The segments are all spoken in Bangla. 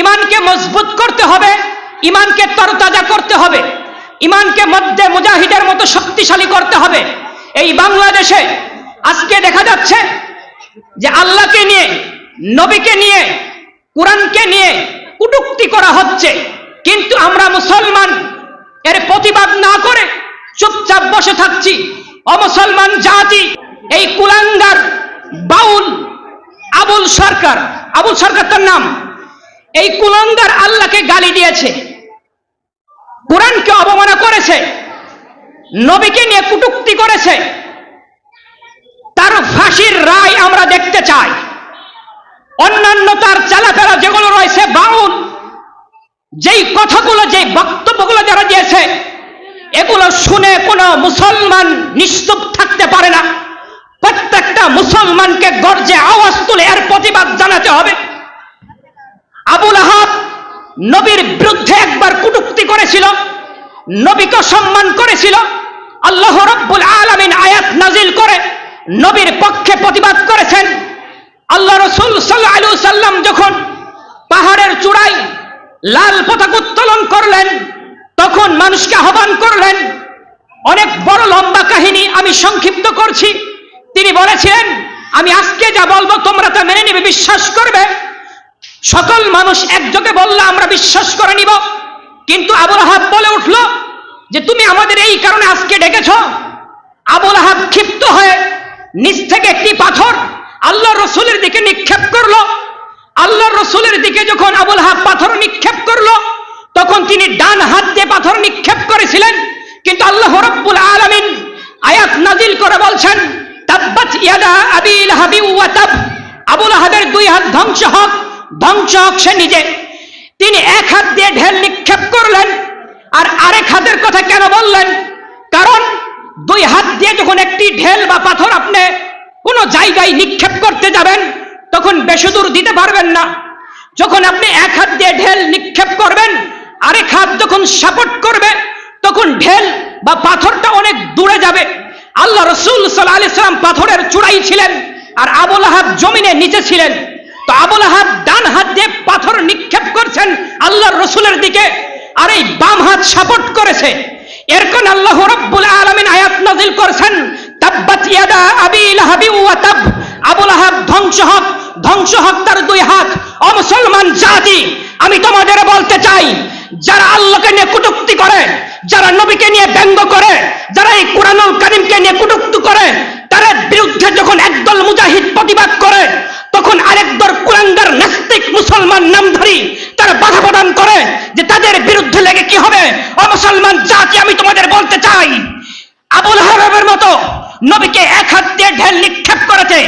ইমানকে মজবুত করতে হবে, ইমানকে তরতাজা করতে হবে, ইমানকে মধ্যে মুজাহিদের মতো শক্তিশালী করতে হবে। এই বাংলাদেশে আজকে দেখা যাচ্ছে যে আল্লাহকে নিয়ে, নবীকে নিয়ে, কোরআনকে নিয়ে কুটুক্তি করা হচ্ছে। কিন্তু আমরা মুসলমান, এর প্রতিবাদ না করে চুপচাপ বসে থাকছি। অমুসলমান জাতি, এই কুলাঙ্গার বাউল, আবুল সরকার আবুল সরকার তার নাম এই কুলঙ্গার আল্লাহকে গালি দিয়েছে। কোরআনকে অবমাননা করেছে। নবীকে নিয়ে কুটুক্তি করেছে। তার ফাঁসির রায় আমরা দেখতে চাই। অন্যান্য তার চালাফেরা যেগুলো রয়েছে, বাউল, যেই কথাগুলো যে বক্তব্যগুলো যারা দিয়েছে, এগুলো শুনে কোনো মুসলমান নিশ্চুপ থাকতে পারে না। প্রত্যেকটা মুসলমানকে গর্জে আওয়াজ তুলে এর প্রতিবাদ জানাতে হবে। আবুল আহাব নবীর বিরুদ্ধে একবার কুটুক্তি করেছিল, নবীকে সম্মান করেছিল, আল্লাহ রব্বুল আলামিন আয়াত নাজিল করে নবীর পক্ষে প্রতিবাদ করেছেন। আল্লাহ রসুল সাল্লাহ আলু সাল্লাম যখন পাহাড়ের চূড়ায় লাল পতাকা উত্তোলন করলেন, তখন মানুষকে আহ্বান করলেন, অনেক বড় লম্বা কাহিনী আমি সংক্ষিপ্ত করছি। তিনি বলেছিলেন, আমি আজকে যা বলব তোমরা তা মেনে নিবে, বিশ্বাস করবে। সকল মানুষ একযোগে বললে, আমরা বিশ্বাস করে নিব। কিন্তু আবুল আহাব বলে উঠল যে, তুমি আমাদের এই কারণে আজকে ডেকেছ। আবুল আহাব ক্ষিপ্ত হয়ে নিচ থেকে একটি পাথর আল্লাহ রসুলের দিকে নিক্ষেপ করল। আল্লাহ রসুলের দিকে যখন আবুল আহাব পাথর নিক্ষেপ করল, তখন তিনি ডান হাত দিয়ে পাথর নিক্ষেপ করেছিলেন। কিন্তু আল্লাহ রব্বুল আলামিন আয়াত নাজিল করে বলছেন, তাব্বাত ইয়াদা আবি লাহাবি ওয়া তাব। আবুল আহাবের দুই হাত ধ্বংস হোক। ধ্বংস হোক সে নিজে। তিনি এক হাত দিয়ে ঢেল নিক্ষেপ করলেন আর আরেক হাতের কথা কেন বললেন? কারণ দুই হাত দিয়ে যখন একটি ঢেল বা পাথর আপনি কোনো জায়গায় নিক্ষেপ করতে যাবেন, তখন বেশি দূর দিতে পারবেন না। যখন আপনি এক হাত দিয়ে ঢেল নিক্ষেপ করবেন, আরেক হাত যখন সাপোর্ট করবে, তখন ঢেল বা পাথরটা অনেক দূরে যাবে। আল্লাহ রসুল সাল্লাহ আলি সাল্লাম পাথরের চূড়াই ছিলেন আর আবুল আহাব জমিনে নিচে ছিলেন। তো আবুল আহাব ডান হাত দিয়ে পাথর নিক্ষেপ করছেন আল্লাহর রসুলের দিকে, আর এই বাম হাত সাপোর্ট করেছে। এর কোন আল্লাহ রব্বুল আলামিন আয়াত নাজিল করেছেন আবুল আহাব, ধ্বংস হোক ধ্বংস হোক তার দুই হাত। অমুসলমান জাতি, আমি তোমাদের বলতে চাই, যারা আল্লাহকে নিয়ে কুটুক্তি করে, যারা নবীকে নিয়ে ব্যঙ্গ করে, যারা এই কোরআনুল কারিমকে নিয়ে কুটুক্তি করে, তাদের বিরুদ্ধে যখন একদল মুজাহিদ প্রতিবাদ করে, তখন আরেক মুসলমান নামধারী তারা বাধা প্রদান করে যে তাদের বিরুদ্ধে লেগে কি হবে? অমুসলমান জাতি, আমি তোমাদের বলতে চাই, আবুল হাবের মতো নবীকে এক হাত দিয়ে ঢেল নিক্ষেপ করেছে,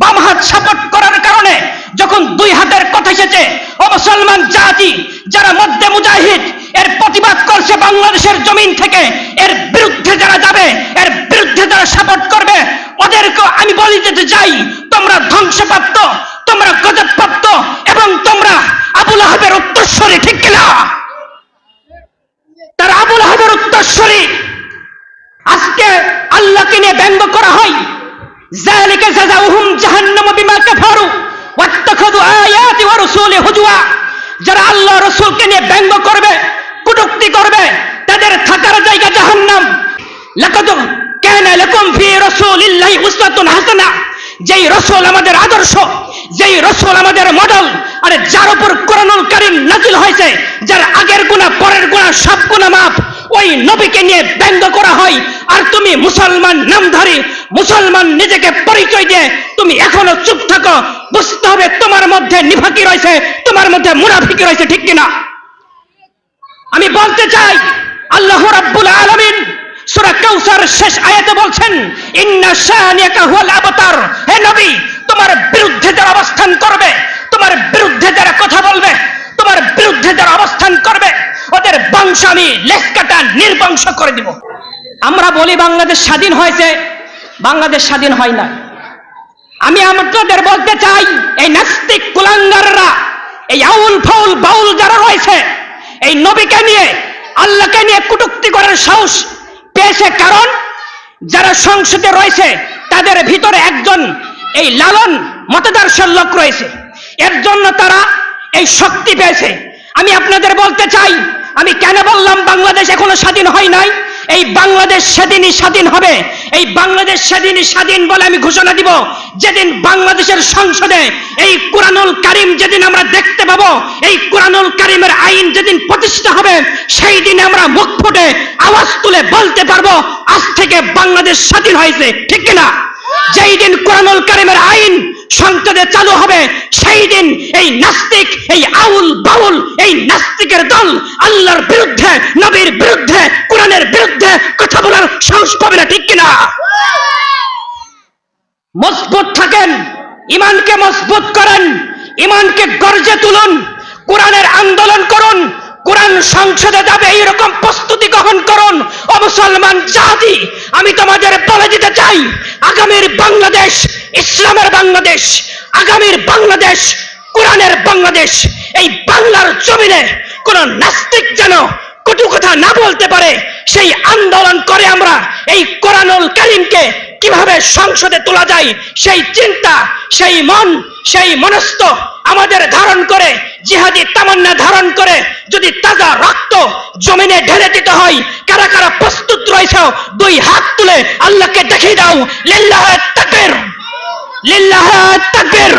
বাম হাত সাপোর্ট করার কারণে যখন দুই হাতের কথা এসেছে, ও মুসলমান জাতি যারা মধ্যে মুজাহিদ, এর প্রতিবাদ করছে বাংলাদেশের জমিন থেকে, এর বিরুদ্ধে যারা যাবে, এর বিরুদ্ধে যারা সাপোর্ট করবে ওদেরকে আমি বলি দিতে চাই, তোমরা ধ্বংসপ্রাপ্ত তোমরা গজবপ্রাপ্ত এবং তোমরা আবুল আহাবের উত্তরস্বরী ঠিক কিনা তার আবুল আহাবের উত্তরস্বরী আজকে আল্লাহকে নিয়ে ব্যঙ্গ করা হয় যালিকা জাযাউহুম জাহান্নামু বিমা কাফারু ওয়াত্তাখাযু আয়াতি ওয়া রাসূলি হুজুয়া যারা রাসূলকে নিয়ে ব্যঙ্গ করবে করবে, তাদের থাকার জায়গা জাহান্নাম। লাকাদ কানা লাকুম ফি রাসূলিল্লাহি উসওয়াতুন হাসানা। যেই রসুল আমাদের আদর্শ, যেই রসুল আমাদের মডেল, আরে যার উপর কোরআনুল কারীম নাজিল হয়েছে, যার আগের গুনাহ পরের গুনাহ সব গুনাহ মাফ ওই নবীকে নিয়ে ব্যঙ্গ করা হয় আর তুমি মুসলমান নামধারী, মুসলমান নিজেকে পরিচয় দিয়ে তুমি এখনও চুপ থাকো, বুঝতে হবে তোমার মধ্যে নিফাকি রয়েছে, তোমার মধ্যে মুনাফিকি রয়েছে, ঠিক কিনা? আমি বলতে চাই, আল্লাহ রাব্বুল আলামিন সূরা কাউসার শেষ আয়াতে বলছেন, ইন্না শানিয়াকা হুয়াল আবতার। হে নবী, তোমার বিরুদ্ধে যারা অবস্থান করবে, তোমার বিরুদ্ধে যারা কথা বলবে, তোমার বিরুদ্ধে যারা অবস্থান করবে, ওদের বংশ আমি লেখ কাটা নির্বংশ করে দিব। আমরা বলি বাংলাদেশ স্বাধীন হয়েছে, বাংলাদেশ স্বাধীন হয় না। আমি আপনাদের বলতে চাই, এই নাস্তিক কুলাঙ্গাররা, এই আউল ফাউল বাউল যারা রয়েছে, এই নবীকে নিয়ে, আল্লাহকে নিয়ে কুটুক্তি করার সাহস পেয়েছে কারণ যারা সংসদে রয়েছে, তাদের ভিতরে একজন এই লালন মতদর্শের লোক রয়েছে। এর জন্য তারা এই শক্তি পেয়েছে। আমি আপনাদের বলতে চাই, আমি কেন বললাম বাংলাদেশ এখনও স্বাধীন হয় নাই? এই বাংলাদেশ সেদিনই স্বাধীন হবে। এই বাংলাদেশ সেদিনই স্বাধীন বলে আমি ঘোষণা দিব। যেদিন বাংলাদেশের সংসদে এই কোরআনুল কারিম যেদিন আমরা দেখতে পাবো, এই কোরআনুল কারিমের আইন যেদিন প্রতিষ্ঠা হবে, সেই দিনে আমরা মুখ ফুটে আওয়াজ তুলে বলতে পারব, আজ থেকে বাংলাদেশ স্বাধীন হয়েছে। ঠিক কিনা? যেই দিন কোরআনুল কারিমের আইন সংসদে চালু হবে দিন এই নাস্তিক, এই আউল বাউল, এই নাস্তিকের দল আল্লাহর বিরুদ্ধে, নবীর বিরুদ্ধে, কোরআনের বিরুদ্ধে কথা বলার সাহস পাবে না, ঠিক কিনা? মজবুত থাকেন, ইমানকে মজবুত করেন, ইমানকে গর্জে তুলুন, কোরআনের আন্দোলন করুন, কোরআন সংসদে যাবে, এইরকম প্রস্তুতি গ্রহণ করুন। ও মুসলমান জাতি, আমি তোমাদের বলে দিতে চাই, আগামীর বাংলাদেশ ইসলামের বাংলাদেশ, আগামীর বাংলাদেশ, কোরআনের বাংলাদেশ, এই বাংলার জমিনে কোন নাস্তিক যেন কটু কথা না বলতে পারে, সেই আন্দোলন করে আমরা এই কোরআনুল কারিমকে কীভাবে সংসদে তোলা যায়, সেই চিন্তা, সেই মন, সেই মনস্থ আমাদের ধারণ করে, জিহাদি তামান্না ধারণ করে, যদি তাজা রক্ত জমিনে ঢেলে দিতে হয়, কারা কারা প্রস্তুত রয়েছে, দুই হাত তুলে আল্লাহকে দেখিয়ে দাও, লিল্লাহ তাকবীর। লিল্লাহ তাকবীর